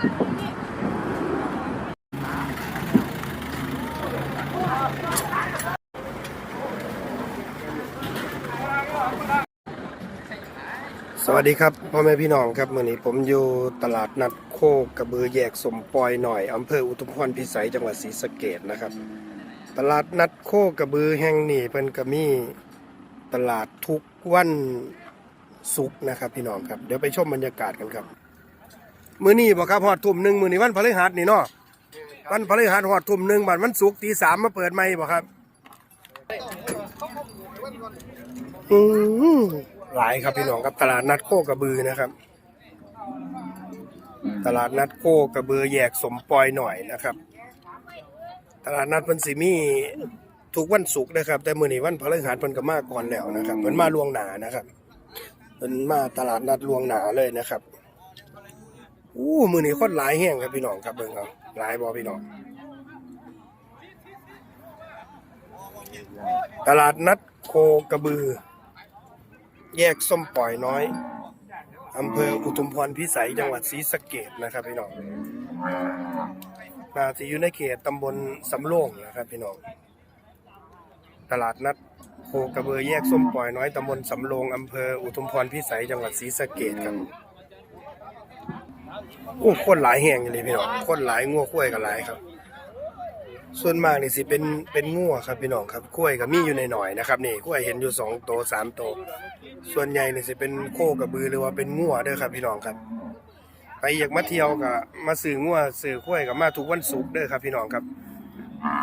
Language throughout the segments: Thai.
สวัสดีครับพ่อแม่พี่น้องครับมื่อนี้ผมอยู่ตลาดนัดโคกกระบือแยกสมปอยหน่อยอำเภออุทุมพรพิสัยจังหวัดศรีสะเกดนะครับ ตลาดนัดโคกกระบือแห่งนี้เป็นกระมีตลาดทุกวันศุกร์นะครับพี่น้องครับ เดี๋ยวไปชมบรรยากาศกันครับ มื้อนี้บ่ครับฮอดทุ่มหนึ่งมื้อนี้วันพฤหัสนี่เนาะวันพฤหัสฮอดทุ่มหนึ่งบัดวันศุกร์ตีสามมาเปิดใหม่บ่ครับอืมหลายครับพี่น้องครับตลาดนัดโคกระบือนะครับ ตลาดนัดโคกระบือแยกสมปอยหน่อยนะครับ ตลาดนัดพิ่นสิมีทุกวันศุกร์นะครับ แต่มื้อนี้วันพฤหัสเพิ่นก็มาก่อนแล้วนะครับเพิ่นมาล่วงหน้านะครับเพิ่นมาตลาดนัดล่วงหน้าเลยนะครับ อู้มือนี้คนหลายแห้งครับพี่น้องครับเบิ่งเอาหลายบ่พี่น้อง ตลาดนัดโคกระบือ แยกส้มปล่อยน้อยอำเภออุทุมพรพิสัยจังหวัดศรีสะเกดนะครับพี่น้องนาจะอยู่ในเขตตำบลสำโรงนะครับพี่น้อง ตลาดนัดโคกระเบือแยกส้มปล่อยน้อยตำบลสำโรงอำเภออุทุมพรพิสัยจังหวัดศรีสะเกดครับ โอ้คนหลายแห่งเลยพี่น้องคนหลายงัวคุ้ยกันหลายครับ ส่วนมากนี่สิเป็นเป็นงัวครับพี่น้องครับกล้วยก็มีอยู่ในหน่อยนะครับนี่กล้วยเห็นอยู่สองโตสามโตวส่วนใหญ่นี่สิเป็นโคกระบือหรือว่าเป็นงัวเด้อครับพี่น้องครับ ไปอยากมาเที่ยวก็มาซื้องัวซื้อกล้วยก็มาทุกวันศุกร์เด้อครับพี่น้องครับ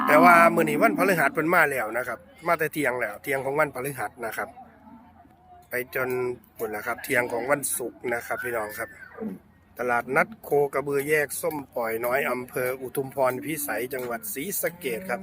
แต่ว่ามื้อนี้วันพฤหัสเพิ่นมาแล้วนะครับ มาแต่เที่ยงแล้ว เที่ยงของวันพฤหัสนะครับ ไปจนปุ่นละครับ เที่ยงของวันศุกร์นะครับ พี่น้องครับ ตลาดนัดโคกระบือแยกส้มปล่อยน้อยอำเภออุทุมพรพิสัยจังหวัดศรีสะเกดครับ